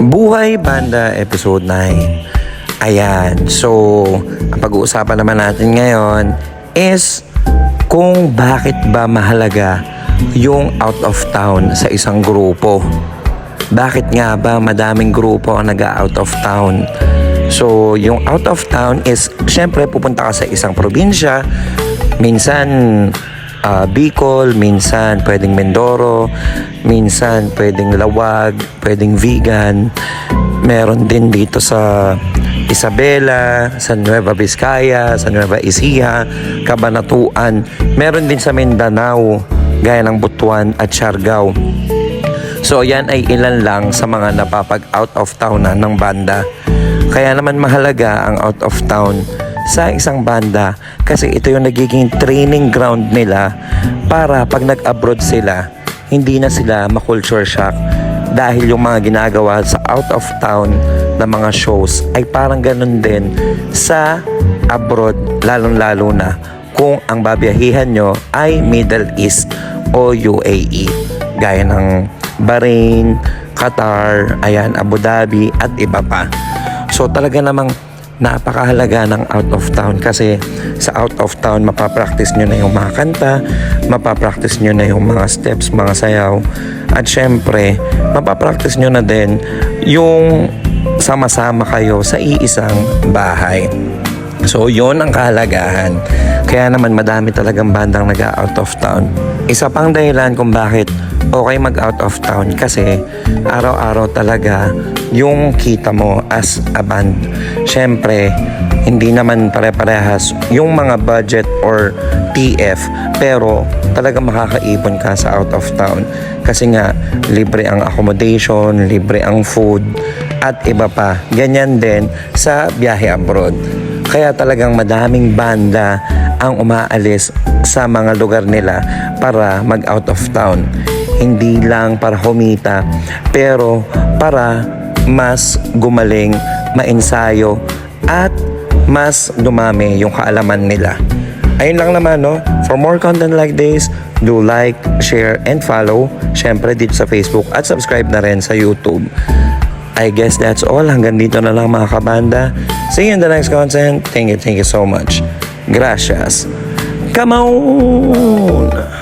Buhay Banda Episode 9. Ayan, so ang pag-uusapan naman natin ngayon is kung bakit ba mahalaga yung out of town sa isang grupo. Bakit nga ba madaming grupo ang nag-out of town? So, yung out of town is, syempre pupunta ka sa isang probinsya, minsan ah, Bicol, minsan pwedeng Mindoro, minsan pwedeng Lawag, pwedeng vegan. Meron din dito sa Isabela, sa Nueva Vizcaya, sa Nueva Ecija, Cabanatuan. Meron din sa Mindanao, gaya ng Butuan at Siargao. So yan ay ilan lang sa mga napapag-out of town na ng banda. Kaya naman mahalaga ang out of town sa isang banda. Kasi ito yung nagiging training ground nila para pag nag-abroad sila, hindi na sila ma-culture shock. Dahil yung mga ginagawa sa out of town na mga shows ay parang ganun din sa abroad lalong-lalo na kung ang babiyahihan nyo ay Middle East o UAE gaya ng Bahrain, Qatar, ayan, Abu Dhabi at iba pa. So talaga namang napakahalaga ng out of town kasi sa out of town mapapractice nyo na yung mga kanta, mapapractice nyo na yung mga steps, mga sayaw at syempre mapapractice nyo na din yung sama-sama kayo sa iisang bahay. So, yon ang kahalagahan. Kaya naman madami talagang bandang nag out of town. Isa pang dahilan kung bakit okay mag out of town kasi araw-araw talaga yung kita mo as a band. Siyempre, hindi naman pare-parehas yung mga budget or TF pero talaga makakaipon ka sa out of town kasi nga libre ang accommodation, libre ang food at iba pa. Ganyan din sa biyahe abroad. Kaya talagang madaming banda ang umaalis sa mga lugar nila para mag out of town. Hindi lang para humita, pero para mas gumaling, mainsayo, at mas dumami yung kaalaman nila. Ayun lang naman, no? For more content like this, do like, share, and follow. Syempre dito sa Facebook at subscribe na rin sa YouTube. I guess that's all. Hanggang dito na lang mga kabanda. See you in the next content. Thank you, thank you so much. Gracias. Come on!